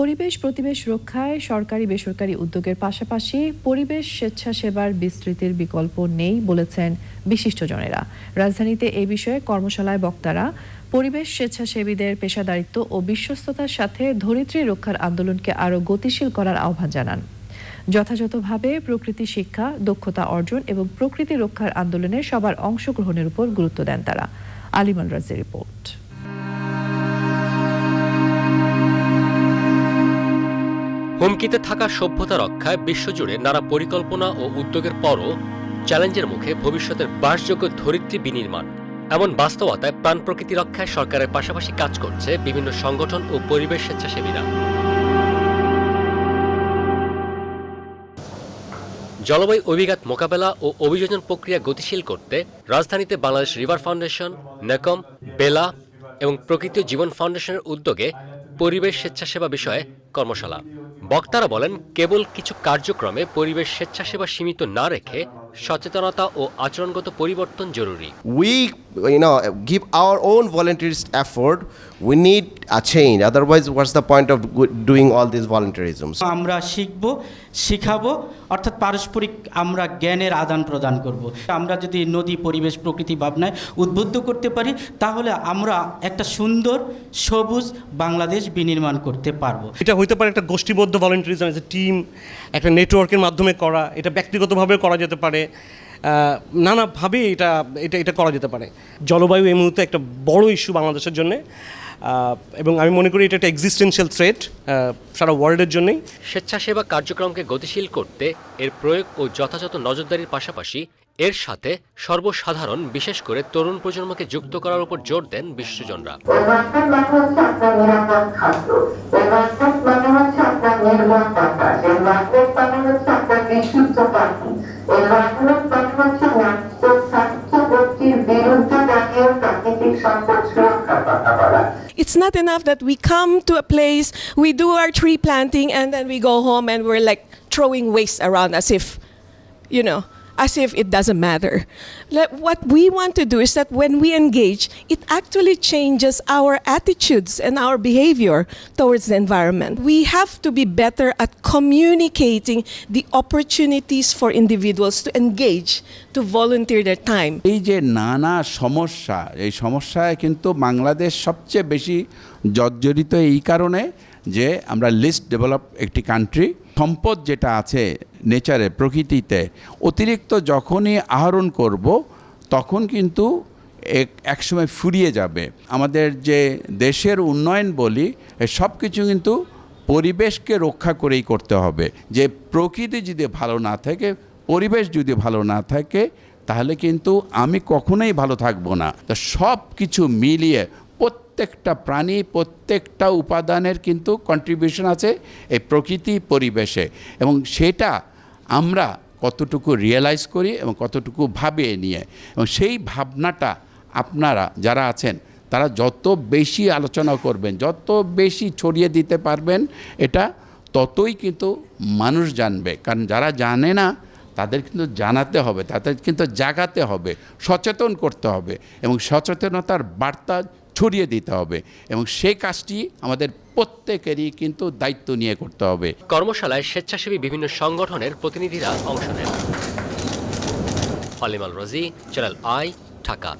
পরিবেশ প্রতিবেশ রক্ষায় সরকারি বেসরকারি উদ্যোগের পাশাপাশি পরিবেশ স্বেচ্ছাসেবার বিস্তৃতির বিকল্প নেই বলেছেন বিশিষ্টজনেরা। রাজধানীতে এ বিষয়ে কর্মশালায় বক্তারা, পরিবেশ স্বেচ্ছাসেবীদের পেশাদারিত্ব ও বিশ্বস্ততার সাথে ধরিত্রী রক্ষার আন্দোলনকে আরও গতিশীল করার আহ্বান জানান। যথাযথভাবে প্রকৃতি শিক্ষা, দক্ষতা অর্জন এবং প্রকৃতি রক্ষার আন্দোলনে সবার অংশগ্রহণের উপর গুরুত্ব দেন তারা। আলিমাল রাজের রিপোর্ট। হুমকিতে থাকা সভ্যতা রক্ষায় বিশ্বজুড়ে নানা পরিকল্পনা ও উদ্যোগের পরও চ্যালেঞ্জের মুখে ভবিষ্যতের বাসযোগ্য ধরিত্রী বিনির্মাণ। এমন বাস্তবতায় প্রাণ প্রকৃতি রক্ষায় সরকারের পাশাপাশি কাজ করছে বিভিন্ন সংগঠন ও পরিবেশ স্বেচ্ছাসেবীরা। জলবায়ু অভিঘাত মোকাবেলা ও অভিযোজন প্রক্রিয়া গতিশীল করতে রাজধানীতে বাংলাদেশ রিভার ফাউন্ডেশন, নেকম, বেলা এবং প্রকৃতি জীবন ফাউন্ডেশনের উদ্যোগে পরিবেশ স্বেচ্ছাসেবা বিষয়ে কর্মশালা। বক্তারা বলেন কেবল কিছু কার্যক্রমে পরিবেশ স্বেচ্ছাসেবা সীমিত না রেখে সচেতনতা ও আচরণগত পরিবর্তন জরুরি। We you know give our own volunteers effort. We need a change. Otherwise what's the point of doing all this these volunteerisms? আমরা শিখব শিখাবো অর্থাৎ পারস্পরিক আমরা জ্ঞানের আদান প্রদান করব। আমরা যদি নদী পরিবেশ প্রকৃতি ভাবনায় উদ্বুদ্ধ করতে পারি তাহলে আমরা একটা সুন্দর সবুজ বাংলাদেশ বিনির্মাণ করতে পারব। এটা হইতে পারে একটা গোষ্ঠীবদ্ধ ভলেন্টারিজম এজ এ টিম একটা নেটওয়ার্কের মাধ্যমে করা এটা ব্যক্তিগতভাবে করা যেতে পারে। নানাভাবে এটা এটা এটা করা যেতে পারে। জলবায়ু এই মুহূর্তে একটা বড় ইস্যু বাংলাদেশের জন্য। এবং আমি মনে করি এটা একটা এক্সিস্টেন্সিয়াল থ্রেট সারা ওয়ার্ল্ডের জন্যই। স্বেচ্ছাসেবা কার্যক্রমকে গতিশীল করতে এর প্রয়োগ ও যথাযথ নজরদারির পাশাপাশি এর সাথে সর্বসাধারণ, বিশেষ করে তরুণ প্রজন্মকে যুক্ত করার উপর জোর দেন বিশ্বজনরা বিশুদ্ধ পানি এনভায়রনমেন্ট মানে হচ্ছে ন্যায্য স্বার্থবর্তীর বিরুদ্ধে দাঁড়িয়ে প্রাকৃতিক সম্পদ সুরক্ষার কথা বলা It's not enough that we come to a place, we do our tree planting, and then we go home and we're like throwing waste around as if, you know, as if it doesn't matter. Like, what we want to do is that when we engage, it actually changes our attitudes and our behavior towards the environment. We have to be better at communicating the opportunities for individuals to engage, to volunteer their time. এই যে নানা সমস্যা এই সমস্যায় কিন্তু বাংলাদেশ সবচেয়ে বেশি জর্জরিত এই কারণে যে আমরা লিস্ট ডেভেলপ একটি কান্ট্রি সম্পদ যেটা আছে নেচারে প্রকৃতিতে, অতিরিক্ত যখনই আহরণ করব, তখন কিন্তু এক একসময় ফুরিয়ে যাবে। আমাদের যে দেশের উন্নয়ন বলি সব কিছু কিন্তু পরিবেশকে রক্ষা করেই করতে হবে। যে প্রকৃতি যদি ভালো না থাকে, পরিবেশ যদি ভালো না থাকে, তাহলে কিন্তু আমি কখনোই ভালো থাকব না। তো সব কিছু মিলিয়ে প্রত্যেকটা প্রাণী, প্রত্যেকটা উপাদানের কিন্তু কন্ট্রিবিউশন আছে এই প্রকৃতি পরিবেশে। এবং সেটা আমরা কতটুকু রিয়েলাইজ করি এবং কতটুকু ভাবে নিয়ে। এবং সেই ভাবনাটা আপনারা যারা আছেন, তারা যত বেশি আলোচনা করবেন, যত বেশি ছড়িয়ে দিতে পারবেন, এটা ততই কিন্তু মানুষ জানবে। কারণ যারা জানে না, তাদের কিন্তু জানাতে হবে, তাদের কিন্তু জাগাতে হবে, সচেতন করতে হবে। এবং সচেতনতার বার্তা ছড়িয়ে দিতে হবে এবং সেই কাজটি আমাদের প্রত্যেকেরই কিন্তু দায়িত্ব নিয়ে করতে হবে। কর্মশালায় স্বেচ্ছাসেবী বিভিন্ন সংগঠনের প্রতিনিধিরা অংশ নেন। আলিমাল রাজি, চ্যানেল আই, ঢাকা।